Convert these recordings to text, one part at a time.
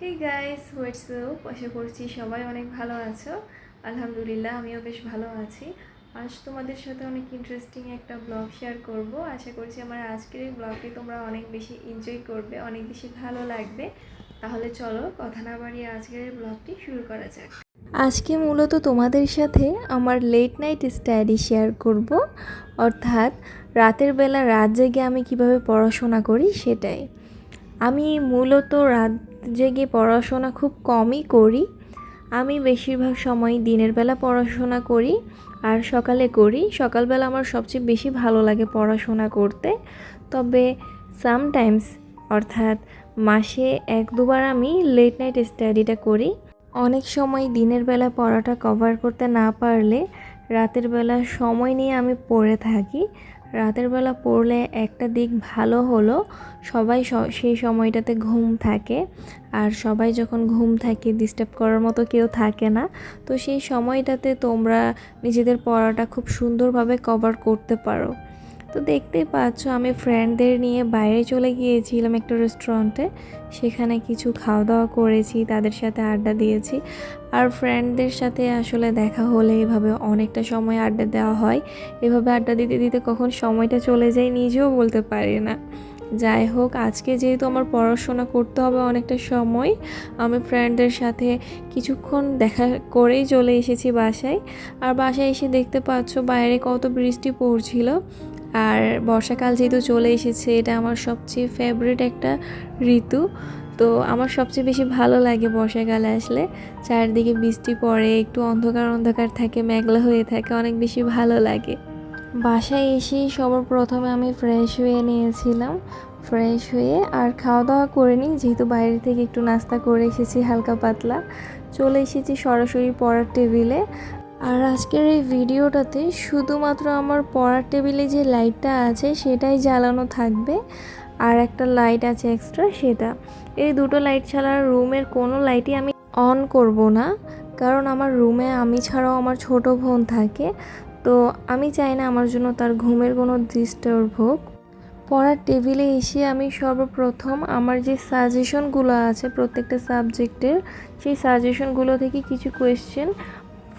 Guys হোয়াটস আশা করছি সবাই অনেক ভালো আছো। আলহামদুলিল্লাহ, আমিও বেশ ভালো আছি। আজ তোমাদের সাথে অনেক ইন্টারেস্টিং একটা ব্লগ শেয়ার করব। আশা করছি আমার আজকের এই ব্লগটি তোমরা অনেক বেশি এনজয় করবে, অনেক বেশি ভালো লাগবে। তাহলে চলো, কথা না বাড়িয়ে আজকের এই ব্লগটি শুরু করা যাক। আজকে মূলত তোমাদের সাথে আমার লেট নাইট স্টাডি শেয়ার করব। অর্থাৎ, রাতের বেলা রাত জেগে আমি কীভাবে পড়াশোনা করি সেটাই। আমি মূলত রাত জেগে পড়াশোনা খুব কমই করি। আমি বেশিরভাগ সময় দিনের বেলা পড়াশোনা করি আর সকালে করি। সকালবেলা আমার সবচেয়ে বেশি ভালো লাগে পড়াশোনা করতে। তবে সামটাইমস অর্থাৎ মাসে এক দুবার আমি লেট নাইট স্টাডিটা করি। অনেক সময় দিনের বেলা পড়াটা কভার করতে না পারলে রাতের বেলা সময় নিয়ে আমি পড়ে থাকি। রাতের বেলা পড়লে একটা দিক ভালো হলো, সবাই সেই সময়টাতে ঘুম থাকে। আর সবাই যখন ঘুম থাকে ডিস্টার্ব করার মতো কেউ থাকে না। তো সেই সময়টাতে তোমরা নিজেদের পড়াটা খুব সুন্দরভাবে কভার করতে পারো। তো দেখতেই পাচ্ছ, আমি ফ্রেন্ডদের নিয়ে বাইরে চলে গিয়েছিলাম একটা রেস্টুরেন্টে সেখানে কিছু খাওয়া দাওয়া করেছি, তাদের সাথে আড্ডা দিয়েছি। আর ফ্রেন্ডদের সাথে আসলে দেখা হলে এভাবে অনেকটা সময় আড্ডা দেওয়া হয়। এভাবে আড্ডা দিতে দিতে কখন সময়টা চলে যায় নিজেও বলতে পারি না। যাই হোক, আজকে যেহেতু আমার পড়াশোনা করতে হবে অনেকটা সময়, আমি ফ্রেন্ডদের সাথে কিছুক্ষণ দেখা করেই চলে এসেছি বাসায়। আর বাসায় এসে দেখতে পাচ্ছ বাইরে কত বৃষ্টি পড়ছিল। আর বর্ষাকাল যেহেতু চলে এসেছে, এটা আমার সবচেয়ে ফেভারিট একটা ঋতু। তো আমার সবচেয়ে বেশি ভালো লাগে বর্ষাকালে আসলে। চারদিকে বৃষ্টি পড়ে, একটু অন্ধকার অন্ধকার থাকে, মেঘলা হয়ে থাকে, অনেক বেশি ভালো লাগে। বাসায় এসেই সবার প্রথমে আমি ফ্রেশ হয়ে নিয়েছিলাম। ফ্রেশ হয়ে আর খাওয়া দাওয়া করে নিই, যেহেতু বাইরে থেকে একটু নাস্তা করে এসেছি হালকা পাতলা। চলে এসেছি সরাসরি পড়ার টেবিলে। আর আজকের এই ভিডিওটাতে শুধুমাত্র আমার পড়ার টেবিলে যে লাইটটা আছে সেটাই জ্বালানো থাকবে আর একটা লাইট আছে এক্সট্রা সেটা। এই দুটো লাইট ছাড়া রুমের কোনো লাইটই আমি অন করব না, কারণ আমার রুমে আমি ছাড়াও আমার ছোট বোন থাকে, তো আমি চাই না আমার জন্য তার ঘুমের কোনো ডিস্টার্ব হোক। পড়ার টেবিলে এসে আমি সর্বপ্রথম আমার যে সাজেশনগুলো আছে প্রত্যেকটা সাবজেক্টের সেই সাজেশনগুলো থেকে কিছু কোয়েশ্চেন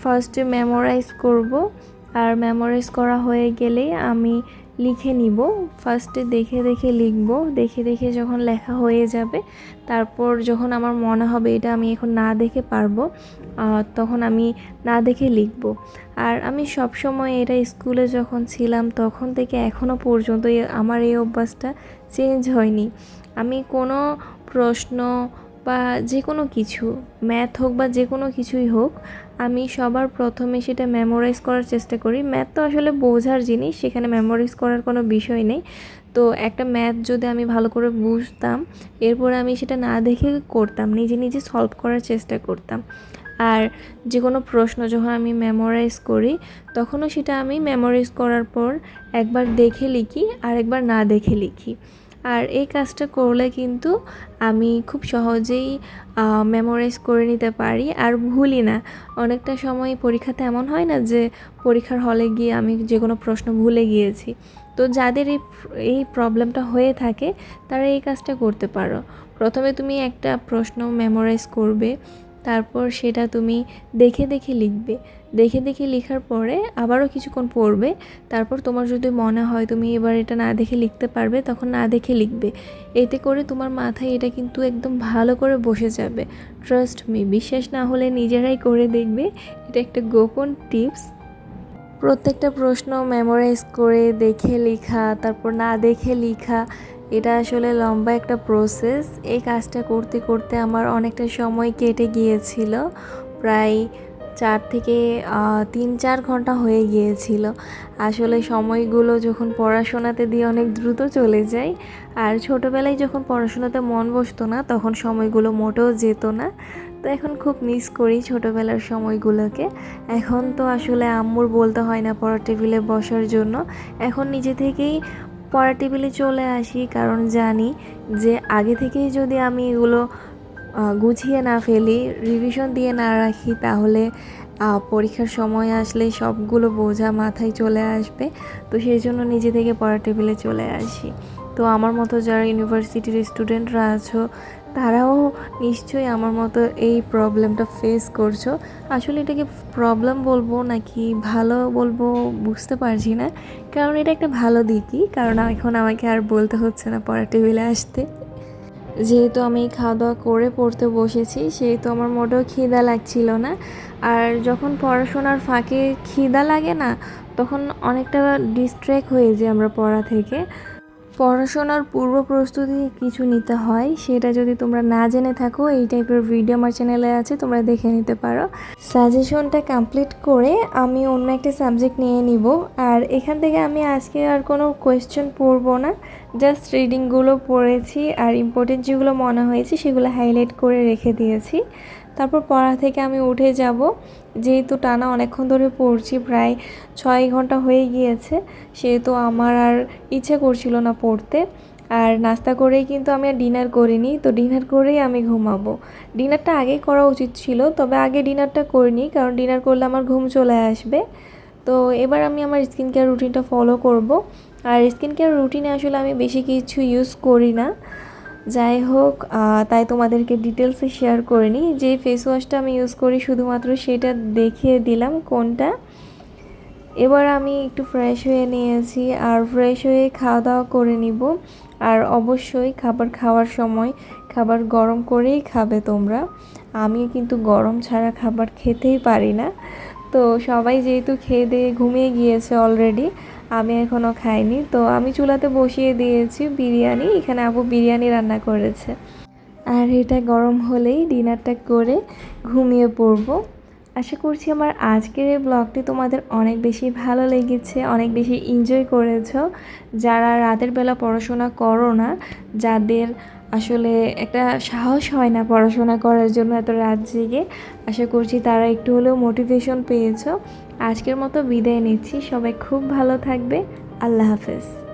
ফার্স্টে মেমোরাইজ করব। আর মেমোরাইজ করা হয়ে গেলেই আমি লিখে নিব। ফার্স্টে দেখে দেখে লিখব। দেখে দেখে যখন লেখা হয়ে যাবে, তারপর যখন আমার মনে হবে এটা আমি এখন না দেখে পারব তখন আমি না দেখে লিখব। আর আমি সব সময় এটা স্কুলে যখন ছিলাম, তখন থেকে এখনও পর্যন্ত আমার এই অভ্যাসটা চেঞ্জ হয়নি। আমি কোনো প্রশ্ন বা যে কোনো কিছু ম্যাথ হোক বা যে কোনো কিছুই হোক আমি সবার প্রথমে সেটা মেমোরাইজ করার চেষ্টা করি। ম্যাথ তো আসলে বোঝার জিনিস, সেখানে মেমোরাইজ করার কোনো বিষয় নেই। তো একটা ম্যাথ যদি আমি ভালো করে বুঝতাম, এরপর আমি সেটা না দেখে করতাম, নিজে নিজে সলভ করার চেষ্টা করতাম। আর যে কোনো প্রশ্ন যখন আমি মেমোরাইজ করি, তখনও সেটা আমি মেমোরাইজ করার পর একবার দেখে লিখি আর একবার না দেখে লিখি। আর এই কাজটা করলে কিন্তু আমি খুব সহজেই মেমোরাইজ করে নিতে পারি আর ভুলি না। অনেকটা সময় পরীক্ষাতে এমন হয় না যে পরীক্ষার হলে গিয়ে আমি যে কোনো প্রশ্ন ভুলে গিয়েছি। তো যাদের এই এই প্রবলেমটা হয়ে থাকে, তারা এই কাজটা করতে পারো। প্রথমে তুমি একটা প্রশ্ন মেমোরাইজ করবে, তারপর সেটা তুমি দেখে দেখে লিখবে। দেখে দেখে লেখার পরে আবারও কিছুক্ষণ পড়বে। তারপর তোমার যদি মনে হয় তুমি এবার এটা না দেখে লিখতে পারবে, তখন না দেখে লিখবে। এতে করে তোমার মাথায় এটা কিন্তু একদম ভালো করে বসে যাবে। ট্রাস্ট মি বিশ্বাস না হলে নিজেরাই করে দেখবে। এটা একটা গোপন টিপস প্রত্যেকটা প্রশ্ন মেমোরাইজ করে দেখে লেখা, তারপর না দেখে লেখা, এটা আসলে লম্বা একটা প্রসেস এই কাজটা করতে করতে আমার অনেকটা সময় কেটে গিয়েছিল। প্রায় চার থেকে তিন, চার ঘণ্টা হয়ে গিয়েছিল। আসলে সময়গুলো যখন পড়াশোনাতে দিয়ে অনেক দ্রুত চলে যায় আর ছোটোবেলায় যখন পড়াশোনাতে মন বসতো না, তখন সময়গুলো মোটেও যেত না। তো এখন খুব মিস করি ছোটোবেলার সময়গুলোকে। এখন তো আসলে আম্মুর বলতে হয় না পড়ার টেবিলে বসার জন্য। এখন নিজে থেকেই পড়ার টেবিলে চলে আসি, কারণ জানি যে আগে থেকেই যদি আমি এগুলো গুছিয়ে না ফেলি রিভিশন দিয়ে না রাখি, তাহলে পরীক্ষার সময় আসলে সবগুলো বোঝা মাথায় চলে আসবে। তো সেই জন্য নিজে থেকে পড়ার টেবিলে চলে আসি। তো আমার মতো যারা ইউনিভার্সিটির স্টুডেন্টরা আছো, তারাও নিশ্চয়ই আমার মতো এই প্রবলেমটা ফেস করছ। আসলে এটাকে প্রবলেম বলব নাকি ভালো বলব বুঝতে পারছি না। কারণ এটা একটা ভালো দিকই, কারণ এখন আমাকে আর বলতে হচ্ছে না পড়া টেবিলে আসতে। যেহেতু আমি খাওয়া দাওয়া করে পড়তে বসেছি, সেহেতু আমার মোটেও খিদা লাগছিল না। আর যখন পড়াশোনার ফাঁকে খিদা লাগে না, তখন অনেকটা ডিস্ট্র্যাক্ট হয়ে যায় আমরা পড়া থেকে। পড়াশোনার পূর্ব প্রস্তুতি কিছু নিতে হয়, সেটা যদি তোমরা না জেনে থাকো, এই টাইপের ভিডিও আমার চ্যানেলে আছে, তোমরা দেখে নিতে পারো। সাজেশনটা কমপ্লিট করে আমি অন্য একটা সাবজেক্ট নিয়ে নিব, আর এখান থেকে আমি আজকে আর কোনো কোয়েশ্চেন পড়ব না জাস্ট রিডিংগুলো পড়েছি, আর ইম্পর্টেন্ট যেগুলো মনে হয়েছে সেগুলো হাইলাইট করে রেখে দিয়েছি। তারপর পড়া থেকে আমি উঠে যাব। যেহেতু টানা অনেকক্ষণ ধরে পড়ছি, প্রায় ছয় ঘণ্টা হয়ে গিয়েছে, সেহেতু আমার আর ইচ্ছে করছিল না পড়তে। আর নাস্তা করেই কিন্তু আমি আর ডিনার করিনি, তো ডিনার করেই আমি ঘুমাবো। ডিনারটা আগেই করা উচিত ছিল, তবে আগে ডিনারটা করিনি, কারণ ডিনার করলে আমার ঘুম চলে আসবে। তো এবার আমি আমার স্কিন কেয়ার রুটিনটা ফলো করব। আর স্কিন কেয়ার রুটিনে আসলে আমি বেশি কিছু ইউজ করি না। যাই হোক তাই তোমাদেরকে ডিটেলসে শেয়ার করে নিই। যে ফেস ওয়াশটা আমি ইউজ করি শুধুমাত্র সেটা দেখিয়ে দিলাম কোনটা। এবার আমি একটু ফ্রেশ হয়ে নিয়েছি আর ফ্রেশ হয়ে খাওয়া দাওয়া করে নিব। আর অবশ্যই খাবার খাওয়ার সময় খাবার গরম করেই খাবে তোমরা। আমি কিন্তু গরম ছাড়া খাবার খেতেই পারি না। তো সবাই যেহেতু খেয়ে দিয়ে ঘুমিয়ে গিয়েছে অলরেডি আমি এখনও খাইনি। তো আমি চুলাতে বসিয়ে দিয়েছি বিরিয়ানি, এখানে আপু বিরিয়ানি রান্না করেছে। আর এটা গরম হলেই ডিনারটা করে ঘুমিয়ে পড়ব। আশা করছি আমার আজকের এই ব্লগটি তোমাদের অনেক বেশি ভালো লেগেছে, অনেক বেশি এনজয় করেছ। যারা রাতের বেলা পড়াশোনা করো না, যাদের আসলে একটা সাহস হয় না পড়াশোনা করার জন্য এত রাত জেগে। আশা করছি তারা একটু হলেও মোটিভেশন পেয়েছ। আজকের মতো বিদায় নিচ্ছি। সবাই খুব ভালো থাকবে। আল্লাহ হাফেজ।